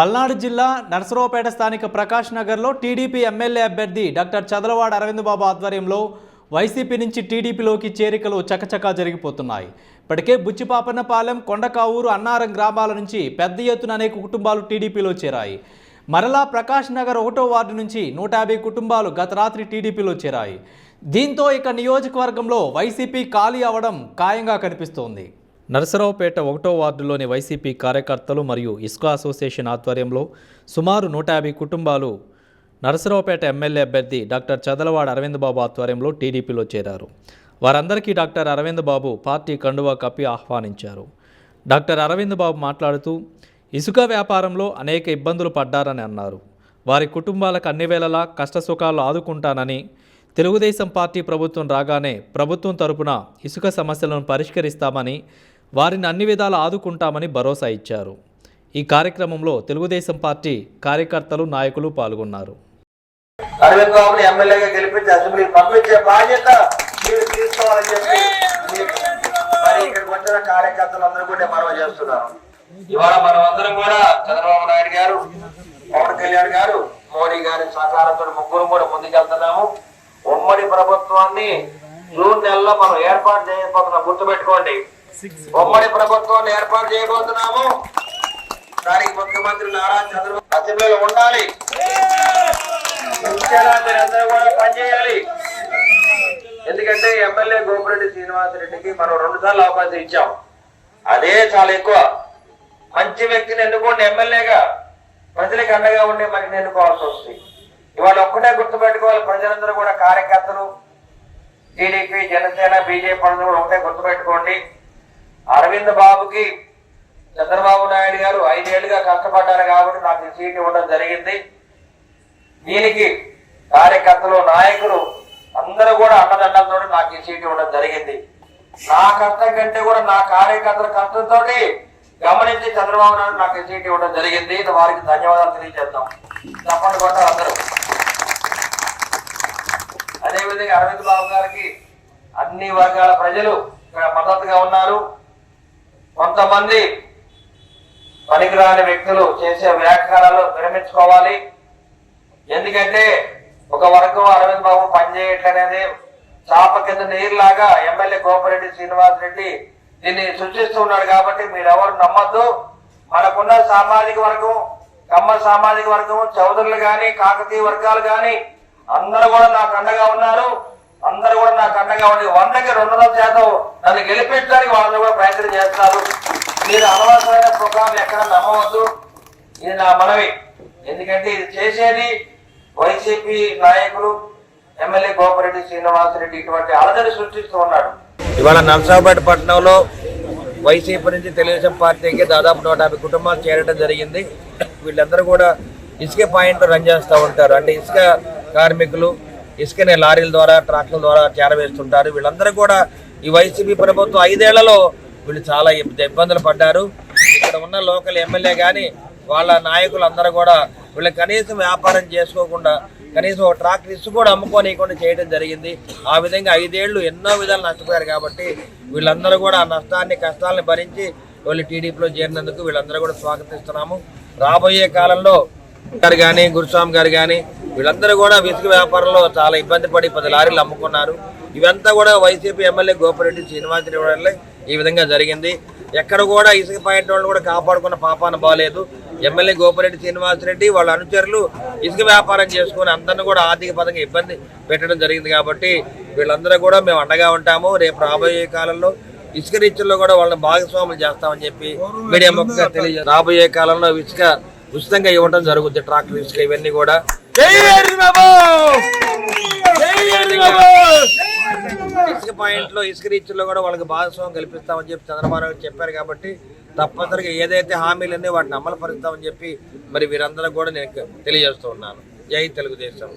పల్నాడు జిల్లా నరసరావుపేట స్థానిక ప్రకాష్ నగర్లో టీడీపీ ఎమ్మెల్యే అభ్యర్థి డాక్టర్ చదలవాడ అరవింద్ బాబు ఆధ్వర్యంలో వైసీపీ నుంచి టీడీపీలోకి చేరికలు చకచకా జరిగిపోతున్నాయి. ఇప్పటికే బుచ్చిపాపన్నపాలెం కొండకావూరు అన్నారం గ్రామాల నుంచి పెద్ద ఎత్తున అనేక కుటుంబాలు టీడీపీలో చేరాయి. మరలా ప్రకాష్ నగర్ ఒకటో వార్డు నుంచి నూట యాభై కుటుంబాలు గత రాత్రి టీడీపీలో చేరాయి. దీంతో ఇక నియోజకవర్గంలో వైసీపీ ఖాళీ అవడం ఖాయంగా కనిపిస్తోంది. నరసరావుపేట ఒకటో వార్డులోని వైసీపీ కార్యకర్తలు మరియు ఇస్కో అసోసియేషన్ ఆధ్వర్యంలో సుమారు నూట యాభై కుటుంబాలు నరసరావుపేట ఎమ్మెల్యే అభ్యర్థి డాక్టర్ చదలవాడ అరవింద్ బాబు ఆధ్వర్యంలో టీడీపీలో చేరారు. వారందరికీ డాక్టర్ అరవింద్ బాబు పార్టీ కండువా కప్పి ఆహ్వానించారు. డాక్టర్ అరవింద్ బాబు మాట్లాడుతూ ఇసుక వ్యాపారంలో అనేక ఇబ్బందులు పడ్డారని అన్నారు. వారి కుటుంబాలకు అన్ని వేళలా కష్టసుఖాలు ఆదుకుంటానని తెలుగుదేశం పార్టీ ప్రభుత్వం రాగానే ప్రభుత్వం తరపున ఇసుక సమస్యలను పరిష్కరిస్తామని వారిని అన్ని విధాలు ఆదుకుంటామని భరోసా ఇచ్చారు. ఈ కార్యక్రమంలో తెలుగుదేశం పార్టీ కార్యకర్తలు నాయకులు పాల్గొన్నారు. అరవింద్ బాబుని ఎమ్మెల్యేగా గెలిపించి అసెంబ్లీ పంపించే బాధ్యత మీరు తీసుకోవాలని చెప్పి మరి ఇక్కడికి వచ్చిన కార్యకర్తలందరూ కూడా నేను మనవి చేస్తున్నాను ఇవాళ మనం అందరం కూడా చంద్రబాబు నాయుడు గారు పవన్ కళ్యాణ్ గారు మోడీ గారి సహకారంతో ముగ్గురు కూడా ముందుకెళ్తున్నాము. ఉమ్మడి ప్రభుత్వాన్ని జూన్ నెలలో మనం ఏర్పాటు చేయబోతున్నాం గుర్తుపెట్టుకోండి. ఉమ్మడి ప్రభుత్వం ఏర్పాటు చేయబోతున్నాము. దానికి ముఖ్యమంత్రి నారా చంద్రబాబు అసెంబ్లీలో ఉండాలి. మీరందరూ కూడా పనిచేయాలి. ఎందుకంటే ఎమ్మెల్యే గోపిరెడ్డి శ్రీనివాసరెడ్డికి మనం రెండు సార్లు అవకాశం ఇచ్చాం. అదే చాలా ఎక్కువ. మంచి వ్యక్తిని ఎన్నుకోండి ఎమ్మెల్యేగా. ప్రజలకు అండగా ఉండే మనకి ఎన్నుకోవాల్సి వస్తుంది. ఇవాళ ఒక్కటే గుర్తుపెట్టుకోవాలి ప్రజలందరూ కూడా కార్యకర్తలు టీడీపీ జనసేన బీజేపీ అందరూ కూడా ఒకటే గుర్తుపెట్టుకోండి. అరవింద్ బాబుకి చంద్రబాబు నాయుడు గారు ఐదేళ్ళుగా కష్టపడ్డారు కాబట్టి నాకు ఈ సీట్ ఇవ్వడం జరిగింది. దీనికి కార్యకర్తలు నాయకులు అందరూ కూడా అన్నదండలతో నాకు ఈ సీట్ ఇవ్వడం జరిగింది. నా కష్టం కంటే కూడా నా కార్యకర్తల కష్టంతో గమనించి చంద్రబాబు నాయుడు నాకు ఈ సీట్ ఇవ్వడం జరిగింది. వారికి ధన్యవాదాలు తెలియజేద్దాం. తప్పని కొట్టారు అందరూ. అదేవిధంగా అరవింద్ బాబు గారికి అన్ని వర్గాల ప్రజలు మద్దతుగా ఉన్నారు. కొంతమంది పనికిరాని వ్యక్తులు చేసే వ్యాఖ్యానాలు విరమించుకోవాలి. ఎందుకంటే ఒక వర్గం అరవింద్ బాబు పనిచేయట్లనేది చాప కింద నీరులాగా ఎమ్మెల్యే గోపిరెడ్డి శ్రీనివాస్ రెడ్డి దీన్ని సృష్టిస్తూ ఉన్నాడు కాబట్టి మీరెవరు నమ్మద్దు. మనకున్న సామాజిక వర్గం కమ్మ సామాజిక వర్గం చౌదరులు కానీ కాకతీయ వర్గాలు కానీ అందరూ కూడా నాకు అండగా ఉన్నారు. అందరూ కూడా నాకు అండగా ఉండి వందకి రెండు వందల శాతం నన్ను గెలిపించడానికి వాళ్ళు కూడా ప్రయత్నం చేస్తున్నారు. మీరు అనవసరమైన ప్రోగ్రాం ఎక్కడ నమ్మవద్దు. ఇది నా మనవి. ఎందుకంటే ఇది చేసేది వైసీపీ నాయకులు ఎమ్మెల్యే గోపరెడ్డి శ్రీనివాసరెడ్డి ఇటువంటి అలజడి సృష్టిస్తూ ఉన్నాడు. ఇవాళ నర్సాపేట పట్టణంలో వైసీపీ నుంచి తెలుగుదేశం పార్టీకి దాదాపు నూట యాభై కుటుంబాలు చేరడం జరిగింది. వీళ్ళందరూ కూడా ఇసుక పాయింట్ రన్ చేస్తూ ఉంటారు. అంటే ఇసుక కార్మికులు ఇసుకని లారీల ద్వారా ట్రాక్ల ద్వారా చేరవేస్తుంటారు వీళ్ళందరూ కూడా ఈ వైసీపీ ప్రభుత్వం ఐదేళ్ళలో వీళ్ళు చాలా ఇబ్బందులు పడ్డారు. ఇక్కడ ఉన్న లోకల్ ఎమ్మెల్యే కానీ వాళ్ళ నాయకులు అందరూ కూడా వీళ్ళు కనీసం వ్యాపారం చేసుకోకుండా కనీసం ఒక ట్రాక్టర్ ఇసు కూడా అమ్ముకోనియకుండా చేయడం జరిగింది. ఆ విధంగా ఐదేళ్ళు ఎన్నో విధాలు నష్టపోయారు కాబట్టి వీళ్ళందరూ కూడా ఆ నష్టాన్ని కష్టాలను భరించి వీళ్ళు టీడీపీలో చేరినందుకు వీళ్ళందరూ కూడా స్వాగతిస్తున్నాము. రాబోయే కాలంలో గారు కానీ గురుస్వామి గారు కానీ వీళ్ళందరూ కూడా ఇసుక వ్యాపారంలో చాలా ఇబ్బంది పడి పది లారీలు అమ్ముకున్నారు. ఇవంతా కూడా వైసీపీ ఎమ్మెల్యే గోపిరెడ్డి శ్రీనివాసరెడ్డి వల్లే ఈ విధంగా జరిగింది. ఎక్కడ కూడా ఇసుక పాయింట్ వాళ్ళు కూడా కాపాడుకున్న పాపాన బాలేదు. ఎమ్మెల్యే గోపిరెడ్డి శ్రీనివాసరెడ్డి వాళ్ళ అనుచరులు ఇసుక వ్యాపారం చేసుకుని అందరిని కూడా ఆర్థిక పరంగా ఇబ్బంది పెట్టడం జరిగింది కాబట్టి వీళ్ళందరూ కూడా మేము అండగా ఉంటాము. రేపు రాబోయే కాలంలో ఇసుక రీచుల్లో కూడా వాళ్ళని భాగస్వాములు చేస్తామని చెప్పి మీడియా ముఖంగా తెలియజే రాబోయే కాలంలో ఇసుక ఉచితంగా ఇవ్వడం జరుగుద్ది. ట్రాక్టర్ ఇసుక ఇవన్నీ కూడా. ఇసుక పాయింట్లో ఇసుక రీచ్లో కూడా వాళ్ళకి భాగస్వామ్యం కల్పిస్తామని చెప్పి చంద్రబాబు నాయుడు చెప్పారు కాబట్టి తప్పనిసరిగా ఏదైతే హామీలు ఉన్నాయి వాటిని అమలు పరుస్తామని చెప్పి మరి వీరందరూ కూడా నేను తెలియజేస్తూ ఉన్నాను. జై తెలుగుదేశం.